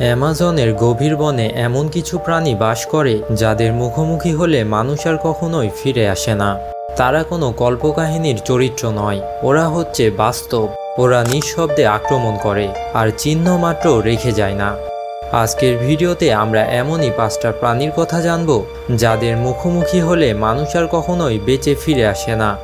অ্যামাজনের গভীর বনে এমন কিছু প্রাণী বাস করে যাদের মুখোমুখি হলে মানুষ আর কখনোই ফিরে আসে না। তারা কোনো কল্পকাহিনীর চরিত্র নয়। ওরা হচ্ছে বাস্তব। ওরা নিঃশব্দে আক্রমণ করে আর চিহ্ন মাত্র রেখে যায় না। আজকের ভিডিওতে আমরা এমনই পাঁচটা প্রাণীর কথা জানব যাদের মুখোমুখি হলে মানুষ আর কখনোই বেঁচে ফিরে আসে না।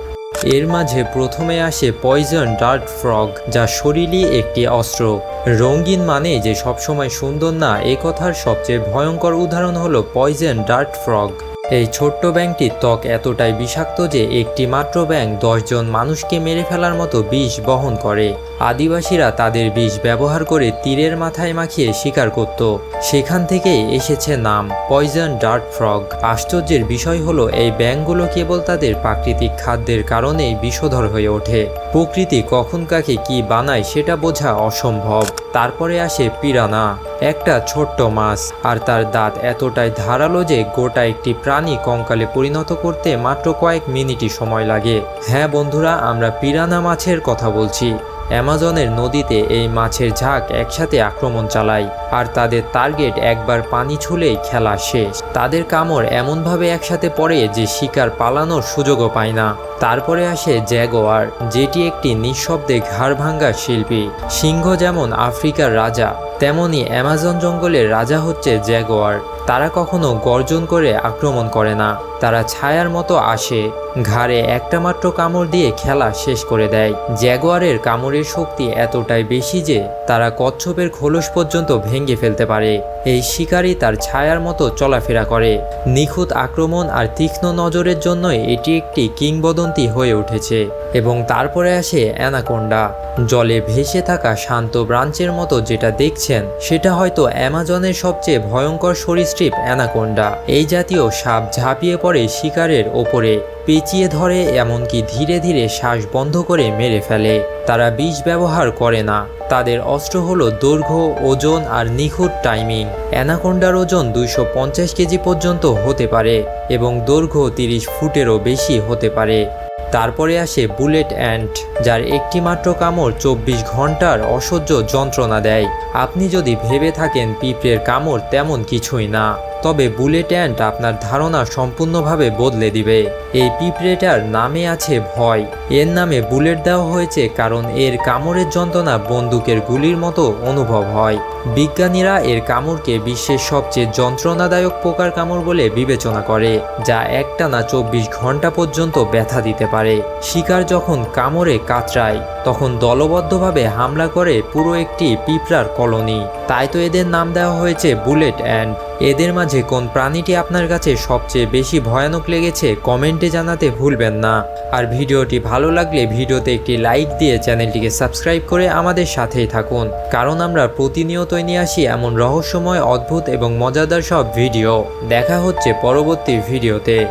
এর মাঝে প্রথমে আসে পয়জন ডার্ট ফ্রগ যা শরীরই একটি অস্ত্র। রঙিন মানে যে সবসময় সুন্দর না, এ কথার সবচেয়ে ভয়ঙ্কর উদাহরণ হলো পয়জন ডার্ট ফ্রগ এই ছোট্ট ব্যাংকটির ত্বক এতটাই বিষাক্ত যে একটি মাত্র ব্যাংক দশজন মানুষকে মেরে ফেলার মতো বিষ বহন করে। আদিবাসীরা তাদের বিষ ব্যবহার করে তীরের মাথায় মাখিয়ে শিকার করত। সেখান থেকেই এসেছে নাম, পয়জন ডার্ট ফ্রগ। আশ্চর্যের বিষয় হলো, এই ব্যাংকগুলো কেবল তাদের প্রাকৃতিক খাদ্যের কারণেই বিষধর হয়ে ওঠে। প্রকৃতি কখন কাকে কি বানায় সেটা বোঝা অসম্ভব। তারপরে আসে পিরানা। একটা ছোট্ট মাছ, আর তার দাঁত এতটাই ধারালো যে গোটা একটি প্রাণী কঙ্কালে পরিণত করতে মাত্র কয়েক মিনিটই সময় লাগে। হ্যাঁ বন্ধুরা, আমরা পিরানা মাছের কথা বলছি। অ্যামাজনের নদীতে এই মাছের ঝাঁক একসাথে আক্রমণ চালায়, আর তাদের টার্গেট একবার পানি ছুলেই খেলা শেষ। তাদের কামড় এমনভাবে একসাথে পড়ে যে শিকার পালানোর সুযোগও পায় না। তারপরে আসে জ্যাগোয়ার, যেটি একটি নিঃশব্দে ঘাড় ভাঙ্গা শিল্পী। সিংহ যেমন আফ্রিকার রাজা, তেমনি অ্যামাজন জঙ্গলের রাজা হচ্ছে জ্যাগোয়ার। তারা কখনো গর্জন করে আক্রমণ করে না। তারা ছায়ার মতো আসে। ঘাড়ে একটা মাত্র কামড় দিয়ে খেলা শেষ করে দেয়। জ্যাগোয়ারের কামড়ের শক্তি এতটাই বেশি যে তারা কচ্ছপের খোলস পর্যন্ত ভেঙে ফেলতে পারে। এই শিকারই তার ছায়ার মতো চলাফেরা করে। নিখুঁত আক্রমণ আর তীক্ষ্ণ নজরের জন্যই এটি একটি কিংবদন্তি হয়ে উঠেছে এবং তারপরে আসে অ্যানাকোন্ডা। জলে ভেসে থাকা শান্ত ব্রাঞ্চের মতো যেটা দেখছেন, সেটা হয়তো অ্যামাজনের সবচেয়ে ভয়ঙ্কর সরীসৃপ অ্যানাকোন্ডা। এই জাতীয় সাপ ঝাঁপিয়ে পড়ে শিকারের ওপরে। পেঁচিয়ে ধরে এমনকি ধীরে ধীরে শ্বাস বন্ধ করে মেরে ফেলে। তারা বিষ ব্যবহার করে না। তাদের অস্ত্র হলো দৈর্ঘ্য, ওজন আর নিখুঁত টাইমিং অ্যানাকোন্ডার ওজন দুইশো পঞ্চাশ কেজি পর্যন্ত হতে পারে এবং দৈর্ঘ্য তিরিশ ফুটেরও বেশি হতে পারে। তারপরে আসে বুলেট অ্যান্ট, যার একটি মাত্র কামড় চব্বিশ ঘণ্টার অসহ্য যন্ত্রণা দেয়। আপনি যদি ভেবে থাকেন পিঁপড়ের কামড় তেমন কিছুই না। তবে বুলেট অ্যান্ট আপনার ধারণা সম্পূর্ণভাবে বদলে দিবে। এই পিঁপড়েটার নামে আছে ভয়। এর নামে বুলেট দেওয়া হয়েছে কারণ এর কামড়ের যন্ত্রণা বন্দুকের গুলির মতো অনুভব হয়। বিজ্ঞানীরা এর কামড়কে বিশ্বের সবচেয়ে যন্ত্রণাদায়ক পোকার কামড় বলে বিবেচনা করে, যা একটানা চব্বিশ ঘণ্টা পর্যন্ত ব্যথা দিতে পারে। শিকার যখন কামড়ে কাতরায়, তখন দলবদ্ধভাবে হামলা করে পুরো একটি পিঁপড়ার কলোনি। তাই তো এদের নাম দেওয়া হয়েছে বুলেট অ্যান্ড। এদের মাঝে কোন প্রাণীটি আপনার কাছে সবচেয়ে বেশি ভয়ানক লেগেছে, কমেন্টে জানাতে ভুলবেন না। আর ভিডিওটি ভালো লাগলে ভিডিওতে একটি লাইক দিয়ে চ্যানেলটিকে সাবস্ক্রাইব করে আমাদের সাথেই থাকুন। কারণ আমরা প্রতিনিয়তই নিয়ে আসি এমন রহস্যময়, অদ্ভুত এবং মজাদার সব ভিডিও। দেখা হচ্ছে পরবর্তী ভিডিওতে।